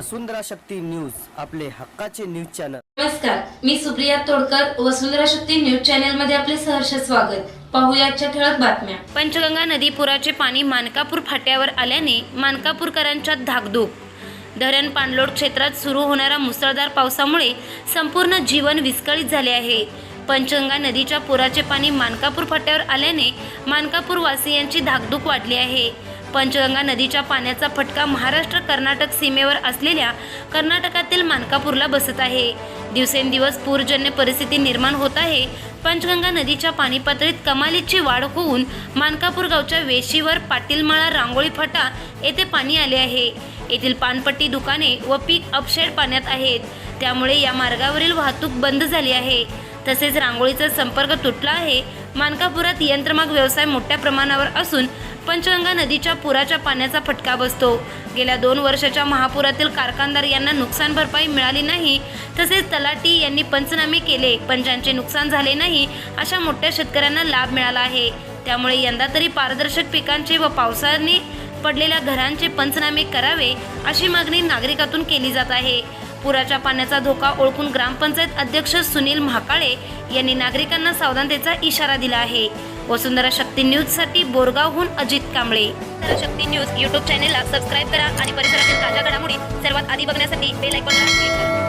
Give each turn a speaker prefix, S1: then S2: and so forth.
S1: वसुंधरा Shakti news आपले हक्काचे news channel.
S2: नमस्कार मी सुप्रिया तोडकर वसुंधरा शक्ती न्यूज चॅनलमध्ये आपले सहर्ष स्वागत. पाहुयाच्या ठळक बातम्या. पंचगंगा नदी पुराचे पाणी मानकापूर फाट्यावर आल्याने मानकापूरकरांच्या धाकधूक. धरण पाणलोट क्षेत्रात सुरू होणाऱ्या मुसळधार पावसामुळे संपूर्ण जीवन विस्कळीत झाले आहे. पंचगंगा नदीच्या पुराचे पाणी मानकापूर फाट्यावर आल्याने मानकापूर वासियांची धाकधूक वाढली आहे. पंचगंगा नदीच्या पाण्याचा फटका महाराष्ट्र कर्नाटक सीमेवर असलेल्या कर्नाटकातील मानकापूरला बसत आहे. दिवसेंदिवस पूरजन्य परिस्थिती निर्माण होत आहे. पंचगंगा नदीच्या पाणी पातळीत कमालीची वाढ होऊन मानकापूर गावच्या वेशीवर पाटीलमाळा रांगोळी फाटा येथे पाणी आले आहे. येथील पानपट्टी दुकाने व पीक अपशेड पाण्यात आहेत. त्यामुळे या मार्गावरील वाहतूक बंद झाली आहे. तसेच रांगोळीचा संपर्क तुटला आहे. मानकापुरात यंत्रमाग व्यवसाय मोठ्या प्रमाणावर असून पंचगंगा नदीच्या पुराच्या पाण्याचा फटका बसतो. गेल्या दोन वर्षाच्या महापुरातील कारखानदार यांना नुकसान भरपाई मिळाली नाही तसेच तलाटी यांनी पंचनामे केले पण ज्यांचे नुकसान झाले नाही अशा मोठ्या शेतकऱ्यांना लाभ मिळाला आहे. त्यामुळे यंदा तरी पारदर्शक पिकांचे व पावसाने पडलेल्या घरांचे पंचनामे करावे अशी मागणी नागरिकातून केली जात आहे. पुराच्या पाण्याचा धोका ओळखून ग्रामपंचायत अध्यक्ष सुनील महाकाळे यांनी नागरिकांना सावधानतेचा इशारा दिला आहे. वसुंधरा शक्ती न्यूजसाठी बोरगावहून अजित कांबळे. शक्ती न्यूज यूट्यूब चॅनेलला सबस्क्राईब करा आणि परिसरातील ताज्या घडामोडी सर्वात आधी बघण्यासाठी बेल आयकॉनला क्लिक करा.